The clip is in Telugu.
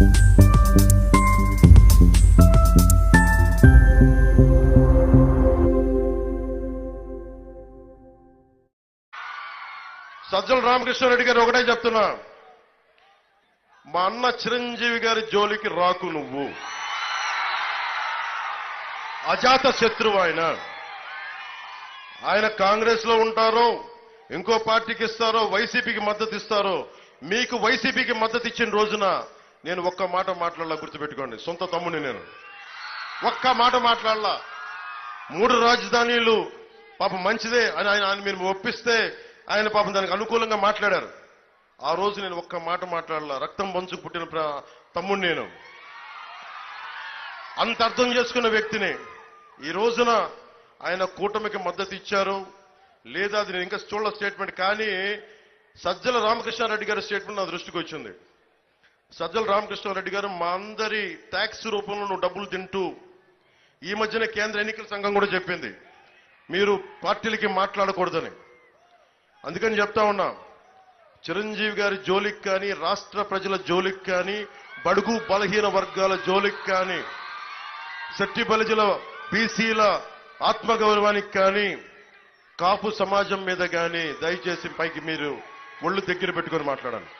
సజ్జల రామకృష్ణారెడ్డి గారు ఒకటే చెప్తున్నా. మా అన్న చిరంజీవి గారి జోలికి రాకు నువ్వు. అజాత శత్రువు ఆయన. ఆయన కాంగ్రెస్లో ఉంటారో ఇంకో పార్టీకి ఇస్తారో వైసీపీకి మద్దతు ఇస్తారో మీకు వైసీపీకి మద్దతు ఇచ్చిన రోజున నేను ఒక్క మాట మాట్లాడలా గుర్తుపెట్టుకోండి. సొంత తమ్ముని నేను. ఒక్క మాట మాట్లాడలా. మూడు రాజధానీలు పాపం మంచిదే అని ఆయన ఆయన మీరు ఒప్పిస్తే ఆయన పాపం దానికి అనుకూలంగా మాట్లాడారు. ఆ రోజు నేను ఒక్క మాట మాట్లాడాల. రక్తం పంచు పుట్టిన ప్ర- తమ్ముడు నేను. అంత అర్థం చేసుకున్న వ్యక్తిని ఈ రోజున ఆయన కూటమికి మద్దతు ఇచ్చారు. లేదా అది నేను ఇంకా చూడల స్టేట్మెంట్ కానీ సజ్జల రామకృష్ణారెడ్డి గారి స్టేట్మెంట్ నా దృష్టికి వచ్చింది. సజ్జల రామకృష్ణారెడ్డి గారు మా అందరి ట్యాక్స్ రూపంలో నువ్వు డబ్బులు తింటూ ఈ మధ్యన కేంద్ర ఎన్నికల సంఘం కూడా చెప్పింది. మీరు పార్టీలకి మాట్లాడకూడదని. అందుకని చెప్తా ఉన్నా చిరంజీవి గారి జోలికి కానీ రాష్ట్ర ప్రజల జోలికి కానీ బడుగు బలహీన వర్గాల జోలికి కానీ శట్టి బలిజల బీసీల ఆత్మగౌరవానికి కానీ కాపు సమాజం మీద కానీ దయచేసి పైకి మీరు ఒళ్ళు దగ్గర పెట్టుకొని మాట్లాడాలి